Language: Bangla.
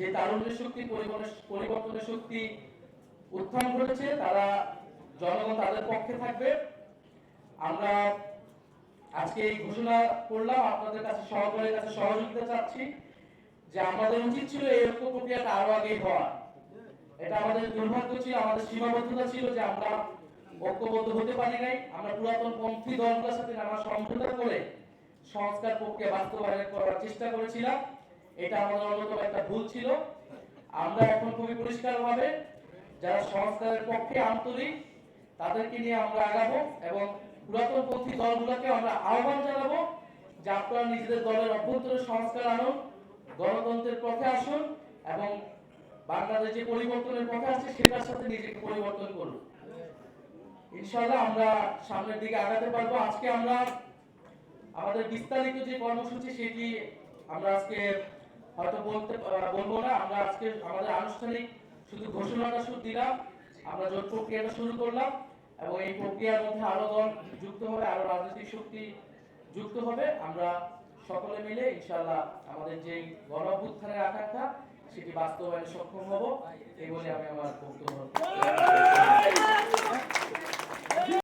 যে তারুণ্যের শক্তি, পরিবর্তনের শক্তি উত্থান ঘটেছে, তারা, জনগণ তাদের পক্ষে থাকবে। আমরা আজকে এই ঘোষণা করলাম, আপনাদের কাছে সহকারের কাছে সহযোগিতা চাচ্ছি যে আমাদের উচিত ছিল এই ঐক্য প্রক্রিয়াটা আরও আগে হওয়া। এটা আমাদের দুর্ভাগ্য ছিল, আমাদের সীমাবদ্ধতা ছিল যে আমরা ঐক্যবদ্ধ হতে পারি নাই। আমরা পুরাতন পন্থী দলগুলোর সাথে নানা সমঝোতা করে সংস্কার প্রক্রিয়া বাস্তবায়ন করার চেষ্টা করেছিলাম। এটা আমাদের অন্যতম একটা ভুল ছিল। আমরা এখন খুবই পরিষ্কারভাবে যারা সংস্কারের পক্ষে আন্তরিক, তাদেরকে নিয়ে আমরা আগাবো এবং পুরাতন পন্থী দলগুলোকে আমরা আহ্বান জানাব যে আপনারা নিজেদের দলের অভ্যন্তরে সংস্কার আনুন, গণতন্ত্রের পথে আসুন এবং বাংলাদেশ যে পরিবর্তনের পথে আছে সেটার সাথে নিজেকে পরিবর্তন করুন। ইনশাআল্লাহ আমরা সামনের দিকে আগাতে পারব। আজকে আমরা আমাদের বিস্তারিত যে কর্মসূচি, সেটি আমরা আজকে হয়তো বলতে বলব না, আমরা আজকে আমাদের আনুষ্ঠানিক শুধু ঘোষণাটা শুরু দিলাম, আমরা জোট প্রক্রিয়াটা শুরু করলাম, এবং এই প্রক্রিয়ার মধ্যে আরও দল যুক্ত হবে, আরও রাজনৈতিক শক্তি যুক্ত হবে। আমরা সকলে মিলে, ইনশাআল্লাহ, আমাদের যে গণ অভ্যুত্থানের আকাঙ্ক্ষা, সেটি বাস্তবায়নে সক্ষম হব, এই বলে আমি আমার বক্তব্য